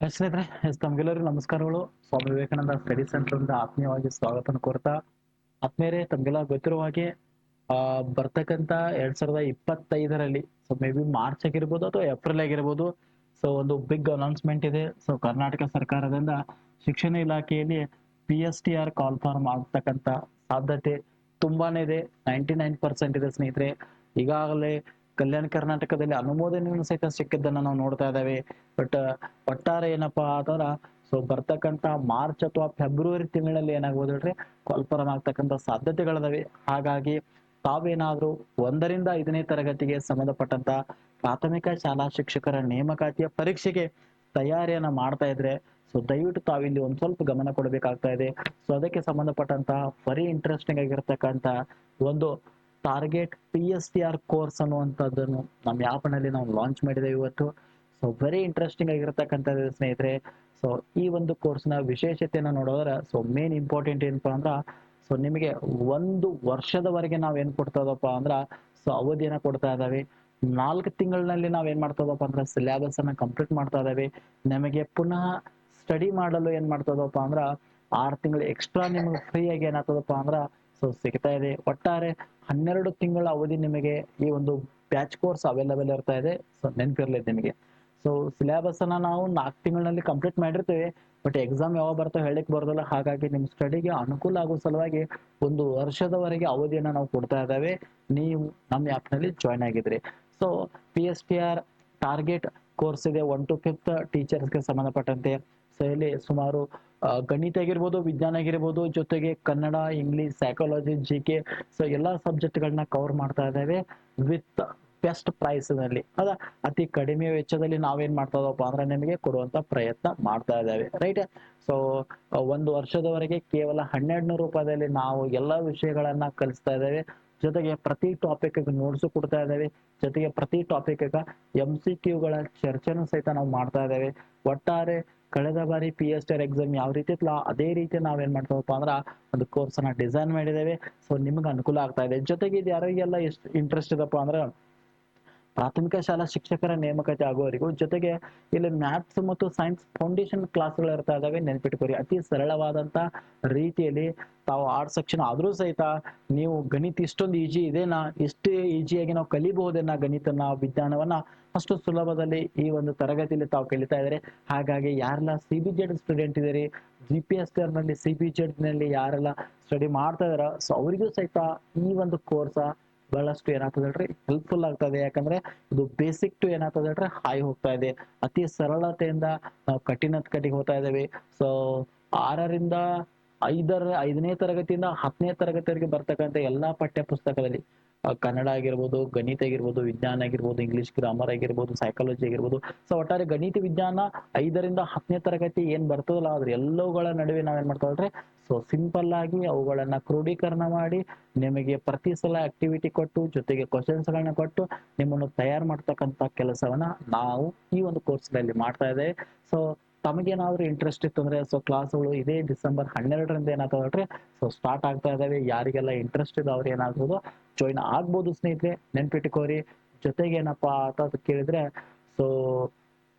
ಸ್ನೇಹಿತರೆ, ತಮ್ಗೆಲ್ಲರಿಗೂ ನಮಸ್ಕಾರಗಳು. Swami Vivekananda study centre ಇಂದ ಆತ್ಮೀಯವಾಗಿ ಸ್ವಾಗತ ಕೋರ್ತಾ. ಆತ್ಮೀಯರೇ, ತಮ್ಗೆಲ್ಲ ಗೊತ್ತಿರುವ ಹಾಗೆ, ಆ ಬರ್ತಕ್ಕಂತ ಎರಡ್ ಸಾವಿರದ ಇಪ್ಪತ್ತೈದರಲ್ಲಿ ಸೊ ಮೇ ಬಿ ಮಾರ್ಚ್ ಆಗಿರ್ಬೋದು ಅಥವಾ ಏಪ್ರಿಲ್ ಆಗಿರ್ಬೋದು ಸೊ ಒಂದು ಬಿಗ್ ಅನೌನ್ಸ್ಮೆಂಟ್ ಇದೆ. ಸೊ ಕರ್ನಾಟಕ ಸರ್ಕಾರದಿಂದ ಶಿಕ್ಷಣ ಇಲಾಖೆಯಲ್ಲಿ P S T R call form ಆಗ್ತಕ್ಕಂತ ಸಾಧ್ಯತೆ ತುಂಬಾನೇ ಇದೆ. ನೈಂಟಿ ನೈನ್ ಪರ್ಸೆಂಟ್ ಇದೆ ಸ್ನೇಹಿತರೆ. ಈಗಾಗಲೇ ಕಲ್ಯಾಣ ಕರ್ನಾಟಕದಲ್ಲಿ ಅನುಮೋದನೆಯನ್ನು ಸಹಿತ ಸಿಕ್ಕಿದ್ದನ್ನ ನಾವು ನೋಡ್ತಾ ಇದ್ದೇವೆ. ಬಟ್ ಒಟ್ಟಾರೆ ಏನಪ್ಪಾ ಅದರ ಸೊ ಬರ್ತಕ್ಕಂತ ಮಾರ್ಚ್ ಅಥವಾ ಫೆಬ್ರವರಿ ತಿಂಗಳಲ್ಲಿ ಏನಾಗ್ಬೋದು ಹೇಳ್ರಿ ಕಾಲ್ಫಾರಂ ಆಗ್ತಕ್ಕಂತ ಸಾಧ್ಯತೆಗಳಿದಾವೆ. ಹಾಗಾಗಿ ತಾವೇನಾದ್ರೂ ಒಂದರಿಂದ ಐದನೇ ತರಗತಿಗೆ ಸಂಬಂಧಪಟ್ಟಂತ ಪ್ರಾಥಮಿಕ ಶಾಲಾ ಶಿಕ್ಷಕರ ನೇಮಕಾತಿಯ ಪರೀಕ್ಷೆಗೆ ತಯಾರಿಯನ್ನ ಮಾಡ್ತಾ ಇದ್ರೆ ಸೊ ದಯವಿಟ್ಟು ತಾವಿಲ್ಲಿ ಒಂದ್ ಸ್ವಲ್ಪ ಗಮನ ಕೊಡಬೇಕಾಗ್ತಾ ಇದೆ. ಸೊ ಅದಕ್ಕೆ ಸಂಬಂಧಪಟ್ಟಂತ ಬರೀ ಇಂಟ್ರೆಸ್ಟಿಂಗ್ ಆಗಿರ್ತಕ್ಕಂತ ಒಂದು target P S T R course ಅನ್ನುವಂಥದ್ದನ್ನು ನಮ್ಮ ಆ್ಯಪ್ನಲ್ಲಿ ನಾವು ಲಾಂಚ್ ಮಾಡಿದೆ ಇವತ್ತು. ಸೊ ವೆರಿ ಇಂಟ್ರೆಸ್ಟಿಂಗ್ ಆಗಿರತಕ್ಕಂಥದ್ದು ಸ್ನೇಹಿತರೆ. ಸೊ ಈ ಒಂದು ಕೋರ್ಸ್ನ ವಿಶೇಷತೆಯನ್ನು ನೋಡೋದ್ರೆ ಸೊ ಮೇನ್ ಇಂಪಾರ್ಟೆಂಟ್ ಏನಪ್ಪಾ ಅಂದ್ರೆ ಸೊ ನಿಮಗೆ ಒಂದು ವರ್ಷದವರೆಗೆ ನಾವ್ ಏನ್ ಕೊಡ್ತಾ ಅಂದ್ರ ಸೊ ಅವಧಿಯನ್ನು ಕೊಡ್ತಾ ಇದ್ದಾವೆ. ನಾಲ್ಕು ತಿಂಗಳಿನಲ್ಲಿ ನಾವು ಏನು ಮಾಡ್ತಾ ಅಂದ್ರೆ ಸಿಲೆಬಸ್ ಅನ್ನ ಕಂಪ್ಲೀಟ್ ಮಾಡ್ತಾ ಇದ್ದಾವೆ. ನಿಮಗೆ ಪುನಃ ಸ್ಟಡಿ ಮಾಡಲು ಏನ್ ಮಾಡ್ತಾ ಅಂದ್ರೆ, ಆರು ತಿಂಗಳು ಎಕ್ಸ್ಟ್ರಾ ನಿಮಗೆ ಫ್ರೀ ಆಗಿ ಏನಾಗ್ತದಪ್ಪ ಅಂದ್ರೆ ಸೊ ಸಿಗ್ತಾ ಇದೆ. ಒಟ್ಟಾರೆ ಹನ್ನೆರಡು ತಿಂಗಳ ಅವಧಿ ನಿಮಗೆ ಈ ಒಂದು ಬ್ಯಾಚ್ ಕೋರ್ಸ್ ಅವೈಲೇಬಲ್ ಇರ್ತಾ ಇದೆ. ಸೊ ನೆನಪಿರ್ಲಿ ನಿಮಗೆ. ಸೊ ಸಿಲೆಬಸ್ ಅನ್ನ ನಾವು ನಾಲ್ಕು ತಿಂಗಳಲ್ಲಿ ಕಂಪ್ಲೀಟ್ ಮಾಡಿರ್ತೇವೆ. ಬಟ್ ಎಕ್ಸಾಮ್ ಯಾವಾಗ ಬರ್ತಾವೆ ಹೇಳಕ್ ಬರೋದಿಲ್ಲ. ಹಾಗಾಗಿ ನಿಮ್ಮ ಸ್ಟಡಿಗೆ ಅನುಕೂಲ ಆಗೋ ಸಲುವಾಗಿ ಒಂದು ವರ್ಷದವರೆಗೆ ಅವಧಿಯನ್ನ ನಾವು ಕೊಡ್ತಾ ಇದ್ದಾವೆ. ನೀವು ನಮ್ಮ ಆ್ಯಪ್ನಲ್ಲಿ ನಲ್ಲಿ join ಆಗಿದ್ರಿ. So P S P R target course ಇದೆ. ಒನ್ ಟು ಫಿಫ್ತ್ ಟೀಚರ್ಸ್ಗೆ ಸಂಬಂಧಪಟ್ಟಂತೆ. ಸೊ ಇಲ್ಲಿ ಸುಮಾರು ಗಣಿತ ಆಗಿರ್ಬೋದು, ವಿಜ್ಞಾನ ಆಗಿರ್ಬೋದು, ಜೊತೆಗೆ Kannada, English psychology G K so ಎಲ್ಲಾ ಸಬ್ಜೆಕ್ಟ್ಗಳನ್ನ ಕವರ್ ಮಾಡ್ತಾ ಇದ್ದೇವೆ ವಿತ್ ಬೆಸ್ಟ್ ಪ್ರೈಸ್ನಲ್ಲಿ. ಅದ, ಅತಿ ಕಡಿಮೆ ವೆಚ್ಚದಲ್ಲಿ ನಾವೇನ್ ಮಾಡ್ತಾ ಇದಪ್ಪ ಅಂದ್ರೆ ನಿಮಗೆ ಕೊಡುವಂತ ಪ್ರಯತ್ನ ಮಾಡ್ತಾ ಇದ್ದೇವೆ ರೈಟ್ ಸೊ ಒಂದು ವರ್ಷದವರೆಗೆ ಕೇವಲ ಹನ್ನೆರಡು ನೂರು ರೂಪಾಯಿದಲ್ಲಿ ನಾವು ಎಲ್ಲಾ ವಿಷಯಗಳನ್ನ ಕಲಿಸ್ತಾ ಇದ್ದೇವೆ. ಜೊತೆಗೆ ಪ್ರತಿ ಟಾಪಿಕ್ ನೋಟ್ಸ್ ಕೊಡ್ತಾ ಇದ್ದೇವೆ. ಜೊತೆಗೆ ಪ್ರತಿ ಟಾಪಿಕ್ ಎಂ ಸಿ ಕ್ಯೂಗಳ ಚರ್ಚೆನೂ ಸಹಿತ ನಾವು ಮಾಡ್ತಾ ಇದ್ದೇವೆ. ಒಟ್ಟಾರೆ ಕಳೆದ ಬಾರಿ P S T R exam ಯಾವ ರೀತಿ ಇತ್ತಲ್ಲ, ಅದೇ ರೀತಿ ನಾವ್ ಏನ್ ಮಾಡ್ತೇವಪ್ಪ ಅಂದ್ರ ಒಂದು ಕೋರ್ಸ್ ಅನ್ನ ಡಿಸೈನ್ ಮಾಡಿದ್ದೇವೆ. ಸೊ ನಿಮ್ಗೆ ಅನುಕೂಲ ಆಗ್ತಾ ಇದೆ. ಜೊತೆಗೆ ಇದು ಯಾರಿಗೆಲ್ಲ ಎಷ್ಟು ಇಂಟ್ರೆಸ್ಟ್ ಇದಪ್ಪ ಅಂದ್ರೆ ಪ್ರಾಥಮಿಕ ಶಾಲಾ ಶಿಕ್ಷಕರ ನೇಮಕಾತಿ ಆಗುವವರೆಗೂ ಜೊತೆಗೆ ಇಲ್ಲಿ ಮ್ಯಾಥ್ಸ್ ಮತ್ತು ಸೈನ್ಸ್ ಫೌಂಡೇಶನ್ ಕ್ಲಾಸ್ಗಳು ಇರ್ತಾ ಇದಾವೆ. ನೆನ್ಪಿಟ್ಕೋರಿ ಅತಿ ಸರಳವಾದಂತ ರೀತಿಯಲ್ಲಿ ತಾವು ಆರ್ಟ್ಸ್ ಸೆಕ್ಷನ್ ಆದ್ರೂ ಸಹಿತ ನೀವು ಗಣಿತ ಇಷ್ಟೊಂದು ಈಜಿ ಇದೇನಾ? ಇಷ್ಟೇ ಈಜಿಯಾಗಿ ನಾವು ಕಲಿಬಹುದೇನಾ ಗಣಿತನ, ವಿಜ್ಞಾನವನ್ನ? ಅಷ್ಟು ಸುಲಭದಲ್ಲಿ ಈ ಒಂದು ತರಗತಿಯಲ್ಲಿ ತಾವು ಕಲಿತಾ ಇದ್ದಾರೆ. ಹಾಗಾಗಿ ಯಾರೆಲ್ಲ ಸಿ ಬಿ ಜೆಡ್ ಸ್ಟೂಡೆಂಟ್ ಇದ್ದೀರಿ ಜಿ ಪಿ ಎಸ್ನಲ್ಲಿ ಸಿ ಬಿ ಜೆಡ್ನಲ್ಲಿ ಯಾರೆಲ್ಲ ಸ್ಟಡಿ ಮಾಡ್ತಾ ಇದಾರ ಸೊ ಅವರಿಗೂ ಸಹಿತ ಈ ಒಂದು ಕೋರ್ಸ್ ಬಹಳಷ್ಟು ಏನಾಗ್ತದೆ ಹೇಳ್ರಿ? ಹೆಲ್ಪ್ಫುಲ್ ಆಗ್ತದೆ. ಯಾಕಂದ್ರೆ ಇದು ಬೇಸಿಕ್ ಟು ಏನಾಗ್ತದೆ ಹೇಳ್ರಿ? ಹೈ ಹೋಗ್ತಾ ಇದೆ. ಅತಿ ಸರಳತೆಯಿಂದ ನಾವು ಕಠಿಣ ಕಟ್ಟಿಗೆ ಹೋಗ್ತಾ ಇದ್ದೇವೆ. ಸೊ ಆರರಿಂದ ಐದರ, ಐದನೇ ತರಗತಿಯಿಂದ ಹತ್ತನೇ ತರಗತಿವರೆಗೆ ಬರ್ತಕ್ಕಂಥ ಎಲ್ಲಾ ಪಠ್ಯ ಪುಸ್ತಕದಲ್ಲಿ ಕನ್ನಡ ಆಗಿರ್ಬೋದು, ಗಣಿತ ಆಗಿರ್ಬೋದು, ವಿಜ್ಞಾನ ಆಗಿರ್ಬೋದು ಇಂಗ್ಲಿಷ್ ಗ್ರಾಮರ್ ಆಗಿರ್ಬೋದು ಸೈಕಾಲಜಿ ಆಗಿರ್ಬೋದು. ಸೊ ಒಟ್ಟಾರೆ ಗಣಿತ ವಿಜ್ಞಾನ ಐದರಿಂದ ಹತ್ತನೇ ತರಗತಿ ಏನ್ ಬರ್ತದಲ್ಲ, ಅದ್ರ ಎಲ್ಲವುಗಳ ನಡುವೆ ನಾವೇನ್ ಮಾಡ್ತಾವಲ್ರಿ ಸೊ ಸಿಂಪಲ್ ಆಗಿ ಅವುಗಳನ್ನ ಕ್ರೋಢೀಕರಣ ಮಾಡಿ, ನಿಮಗೆ ಪ್ರತಿ ಸಲ ಆಕ್ಟಿವಿಟಿ ಕೊಟ್ಟು, ಜೊತೆಗೆ ಕ್ವಶನ್ಸ್ ಗಳನ್ನ ಕೊಟ್ಟು, ನಿಮ್ಮನ್ನು ತಯಾರು ಮಾಡ್ತಕ್ಕಂತ ಕೆಲಸವನ್ನ ನಾವು ಈ ಒಂದು ಕೋರ್ಸ್ನಲ್ಲಿ ಮಾಡ್ತಾ ಇದ್ದೇವೆ. ಸೊ ತಮಗೇನಾದ್ರೂ ಇಂಟ್ರೆಸ್ಟ್ ಇತ್ತು ಅಂದ್ರೆ ಸೊ ಕ್ಲಾಸ್ಗಳು ಇದೇ ಡಿಸೆಂಬರ್ ಹನ್ನೆರಡರಿಂದ ಏನಾಗ್ತದೆ ಸೊ ಸ್ಟಾರ್ಟ್ ಆಗ್ತಾ ಇದಾವೆ ಯಾರಿಗೆಲ್ಲ ಇಂಟ್ರೆಸ್ಟ್ ಇದೆ ಅವ್ರು ಏನಾಗ್ಬೋದು ಜಾಯಿನ್ ಆಗ್ಬೋದು ಸ್ನೇಹಿತರೆ ನೆನ್ಪಿಟ್ಕೋರಿ ಜೊತೆಗೆ ಏನಪ್ಪ ಅಂತ ಕೇಳಿದ್ರೆ ಸೊ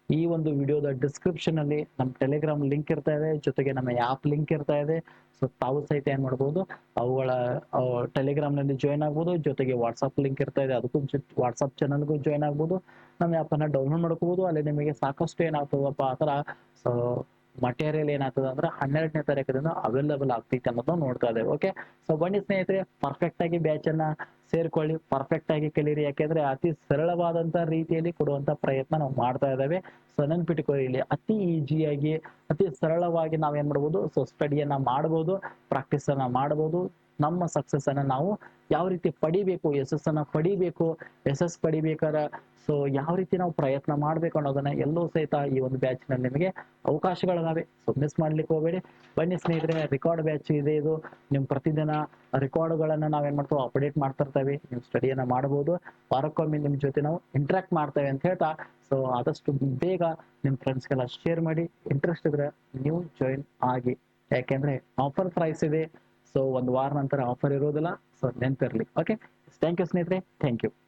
ಈ ಒಂದು ವಿಡಿಯೋದ ಡಿಸ್ಕ್ರಿಪ್ಷನ್ ಅಲ್ಲಿ ನಮ್ಮ ಟೆಲಿಗ್ರಾಮ್ ಲಿಂಕ್ ಇರ್ತಾ ಇದೆ, ಜೊತೆಗೆ ನಮ್ಮ ಆ್ಯಪ್ ಲಿಂಕ್ ಇರ್ತಾ ಇದೆ. ಸೊ ತಾವು ಸಹಿತ ಏನ್ ಮಾಡ್ಬೋದು, ಅವುಗಳ ಟೆಲಿಗ್ರಾಮ್ನಲ್ಲಿ ಜಾಯ್ನ್ ಆಗ್ಬೋದು, ಜೊತೆಗೆ ವಾಟ್ಸಪ್ ಲಿಂಕ್ ಇರ್ತಾ ಇದೆ, ಅದಕ್ಕೂ ವಾಟ್ಸಪ್ ಚಾನಲ್ಗೂ ಜಾಯ್ನ್ ಆಗ್ಬೋದು. ನಮ್ಮ ಆ್ಯಪ್ ಅನ್ನ ಡೌನ್ಲೋಡ್ ಮಾಡ್ಕೋಬಹುದು ಅಲ್ಲಿ ನಿಮಗೆ ಸಾಕಷ್ಟು ಏನಾಗ್ತದಪ್ಪ ಆ ಥರ. ಸೊ ಮಟೀರಿಯಲ್ ಏನಾಗ್ತದೆ ಅಂದ್ರೆ ಹನ್ನೆರಡನೇ ತಾರೀಕರಿಂದ ಅವೈಲೇಬಲ್ ಆಗ್ತೈತೆ ಅನ್ನೋದನ್ನ ನೋಡ್ತಾ ಇದ್ದೇವೆ ಓಕೆ ಸೊ ಬನ್ನಿ ಸ್ನೇಹಿತರೆ ಪರ್ಫೆಕ್ಟ್ ಆಗಿ ಬ್ಯಾಚ್ ಅನ್ನ ಸೇರ್ಕೊಳ್ಳಿ ಪರ್ಫೆಕ್ಟ್ ಆಗಿ ಕಲೀರಿ, ಯಾಕೆಂದ್ರೆ ಅತಿ ಸರಳವಾದಂತ ರೀತಿಯಲ್ಲಿ ಕೊಡುವಂತ ಪ್ರಯತ್ನ ನಾವು ಮಾಡ್ತಾ ಇದ್ದೇವೆ. ಸೊ ನೆನ್ಪಿಟ್ಕೊಳ್ಳಿ, ಇಲ್ಲಿ ಅತಿ ಈಜಿಯಾಗಿ ಅತಿ ಸರಳವಾಗಿ ನಾವೇನ್ ಮಾಡ್ಬೋದು ಸೊ ಸ್ಟಡಿಯನ್ನ ಮಾಡ್ಬೋದು ಪ್ರಾಕ್ಟೀಸ್ ಅನ್ನ ಮಾಡ್ಬೋದು. ನಮ್ಮ ಸಕ್ಸಸ್ ಅನ್ನ ನಾವು ಯಾವ ರೀತಿ ಪಡಿಬೇಕು ಎಸ್ ಅನ್ನ ಪಡಿಬೇಕು ಯಶಸ್ ಎಸ್ ಪಡಿಬೇಕಾರ ಸೊ ಯಾವ ರೀತಿ ನಾವು ಪ್ರಯತ್ನ ಮಾಡ್ಬೇಕು ಅನ್ನೋದನ್ನ ಎಲ್ಲೋ ಸಹಿತ ಈ ಒಂದು ಬ್ಯಾಚ್ನಲ್ಲಿ ನಿಮಗೆ ಅವಕಾಶಗಳಿದಾವೆ ಸೊ ಮಿಸ್ ಮಾಡ್ಲಿಕ್ಕೆ ಹೋಗಬೇಡಿ. ಬನ್ನಿ ಸ್ನೇಹಿತರೆ ರೆಕಾರ್ಡ್ ಬ್ಯಾಚ್ ಇದೆ ಇದು. ನಿಮ್ ಪ್ರತಿದಿನ ರೆಕಾರ್ಡ್ಗಳನ್ನ ನಾವೇನ್ ಮಾಡ್ತೀವಿ ಅಪ್ಡೇಟ್ ಮಾಡ್ತಾ ಇರ್ತೇವೆ. ನೀವು ಸ್ಟಡಿಯನ್ನ ಮಾಡಬಹುದು ವಾರಕ್ಕೊಮ್ಮೆ ನಿಮ್ ಜೊತೆ ನಾವು ಇಂಟ್ರಾಕ್ಟ್ ಮಾಡ್ತೇವೆ ಅಂತ ಹೇಳ್ತಾ ಸೊ ಆದಷ್ಟು ಬೇಗ ನಿಮ್ ಫ್ರೆಂಡ್ಸ್ಗೆಲ್ಲ ಶೇರ್ ಮಾಡಿ. ಇಂಟ್ರೆಸ್ಟ್ ಇದ್ರೆ ನೀವು ಜಾಯಿನ್ ಆಗಿ. ಯಾಕೆಂದ್ರೆ ಆಫರ್ ಪ್ರೈಸ್ ಇದೆ. ಸೊ ಒಂದು ವಾರ ನಂತರ ಆಫರ್ ಇರೋದಿಲ್ಲ. ಸೊ ನೆನ್ಪಿರ್ಲಿ. ಓಕೆ ಥ್ಯಾಂಕ್ ಯು ಸ್ನೇಹಿತರೆ. Thank you